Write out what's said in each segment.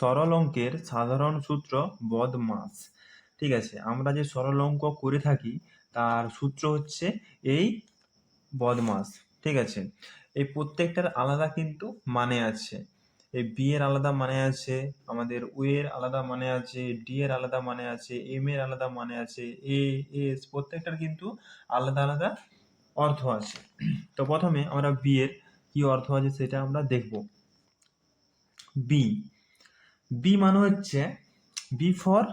সরল অঙ্কের সাধারণ সূত্র বদমাস ঠিক আছে, আমরা যে সরল অঙ্ক করে থাকি, তার সূত্র হচ্ছে এই বদমাস ঠিক আছে, এই প্রত্যেকটার আলাদা কিন্তু মানে আছে। এই বি এর আলাদা মানে আছে, আমাদের ও এর আলাদা মানে আছে ডি এর আলাদা মানে আছে এম এর আলাদা মানে আছে এ এস প্রত্যেকটার কিন্তু আলাদা আলাদা অর্থ আছে। তো প্রথমে আমরা বি এর কি অর্থ আছে সেটা আমরা দেখব। বি বি মানে হচ্ছে B for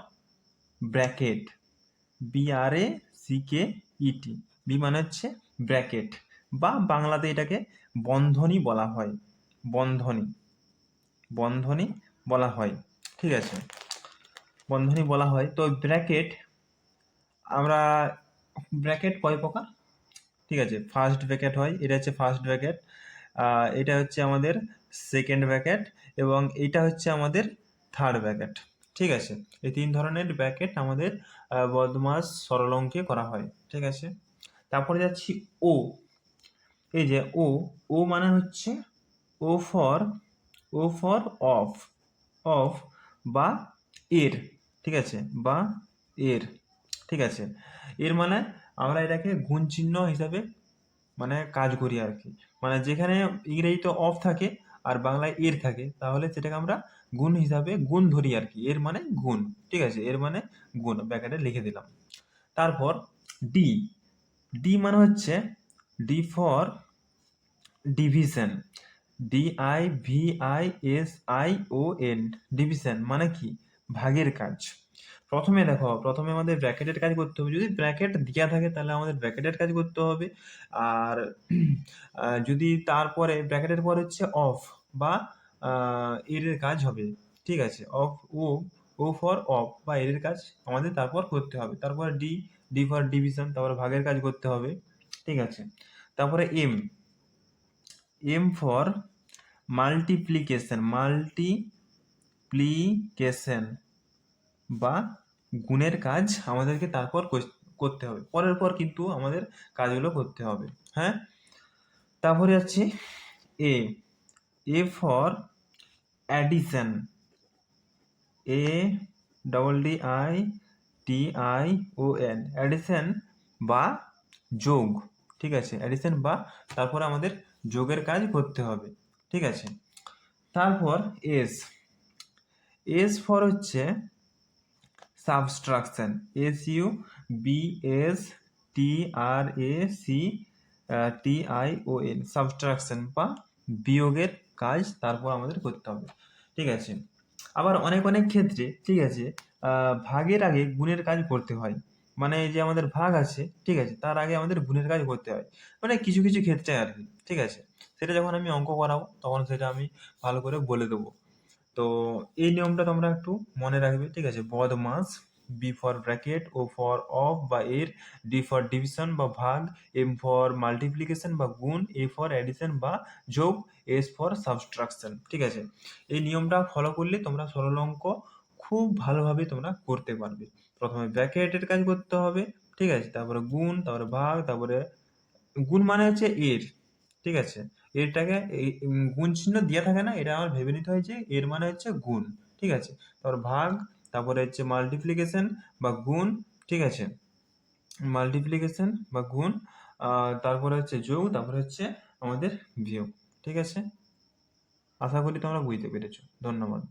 bracket B R A C K E T B মানে হচ্ছে ব্র্যাকেট বা বাংলাতে এটাকে বন্ধনী বলা হয়। বন্ধনী। বন্ধনী বলা হয়। ঠিক আছে? বন্ধনী বলা হয়। তো ব্র্যাকেট আমরা ব্র্যাকেট কয় প্রকার? ঠিক আছে? ফার্স্ট ব্র্যাকেট হয়, এটা হচ্ছে ফার্স্ট ব্র্যাকেট এটা হচ্ছে আমাদের সেকেন্ড ব্র্যাকেট এবং এটা হচ্ছে আমাদের থার্ড ব্র্যাকেট ঠিক আছে? এই তিন ধরনের ব্র্যাকেট আমাদের বদমাস সরল অঙ্কে করা হয়। ঠিক আছে? তারপরে যাচ্ছি ও এই যে ও ও মানে হচ্ছে O for O for of of বা এর। ঠিক আছে? বা এর। ঠিক আছে? এর মানে আমরা এটাকে গুণ চিহ্ন হিসাবে মানে কাজ করি আর কি। মানে যেখানে ইংরেজিতে অফ থাকে আর বাংলায় এর থাকে, তাহলে সেটাকে আমরা গুণ হিসাবে গুণ ধরি আর কি। এর মানে গুণ, ঠিক আছে? এর মানে গুণ ব্যাকেটে লিখে দিলাম। তারপর ডি ডি মানে হচ্ছে D for division D I V I S I O N division মানে কি? ভাগের কাজ। প্রথমে দেখো, প্রথমে আমাদের ব্র্যাকেটের কাজ করতে হবে। যদি ব্র্যাকেট দেওয়া থাকে তাহলে আমাদের ব্র্যাকেটের কাজ করতে হবে। আর যদি তারপরে, ব্র্যাকেটের পর হচ্ছে অফ বা এর কাজ হবে। ঠিক আছে? Of O O for of বা এর কাজ আমাদের তারপর করতে হবে। তারপর ডি ডি ফর ডিভিশন তারপরে ভাগের কাজ করতে হবে। ঠিক আছে? তারপরে M M for multiplication multiplication বা গুণের কাজ আমাদেরকে তারপর করতে হবে। পরের পর কিন্তু আমাদের কাজগুলো করতে হবে। হ্যাঁ? তারপরে আছে A A for addition A double D I T I O N addition বা যোগ, ঠিক আছে? অ্যাডিশন বা তারপর আমাদের যোগের কাজ করতে হবে, ঠিক আছে? তারপর এস এস ফর হচ্ছে subtraction S U B S T R A C T I O N subtraction বা বিয়োগের কাজ তারপর আমাদের করতে হবে। ঠিক আছে? আবার অনেক অনেক ক্ষেত্রে, ঠিক আছে ভাগের আগে গুণের কাজ করতে হয়। মানে যে আমাদের ভাগ আছে, ঠিক আছে, তার আগে আমাদের গুণের কাজ করতে হয়। মানে কিছু কিছু ক্ষেত্রে আর কি, ঠিক আছে? সেটা যখন আমি অঙ্ক করাবো, তখন সেটা আমি ভালো করে বলে দেবো। তো এই নিয়মটা তোমরা একটু মনে রাখবে, ঠিক আছে? BODMAS B for bracket O for of বা এর ডি ফর ডিভিশন বা ভাগ এম ফর মাল্টিপ্লিকেশন বা গুণ এ ফর অ্যাডিশন বা যোগ এস ফর সাবস্ট্রাকশন ঠিক আছে? এই নিয়মটা ফলো করলে তোমরা সরল অঙ্ক খুব ভালোভাবে তোমরা করতে পারবে। প্রথমে ব্র্যাকেটের কাজ করতে হবে, ঠিক আছে? তারপরে গুণ, তারপরে ভাগ, তারপরে গুণ মানে হচ্ছে এর, ঠিক আছে? এরটাকে গুণ চিহ্ন দেওয়া থাকে না, এটা আমার ভেবে নিতে হয় যে এর মানে হচ্ছে গুণ, ঠিক আছে? তারপর ভাগ তারপরে হচ্ছে মাল্টিপ্লিকেশন বা গুণ, ঠিক আছে? মাল্টিপ্লিকেশন বা গুণ তারপরে হচ্ছে যোগ, তারপরে হচ্ছে আমাদের বিয়োগ, ঠিক আছে? আশা করি তোমরা বুঝতে পেরেছ। ধন্যবাদ।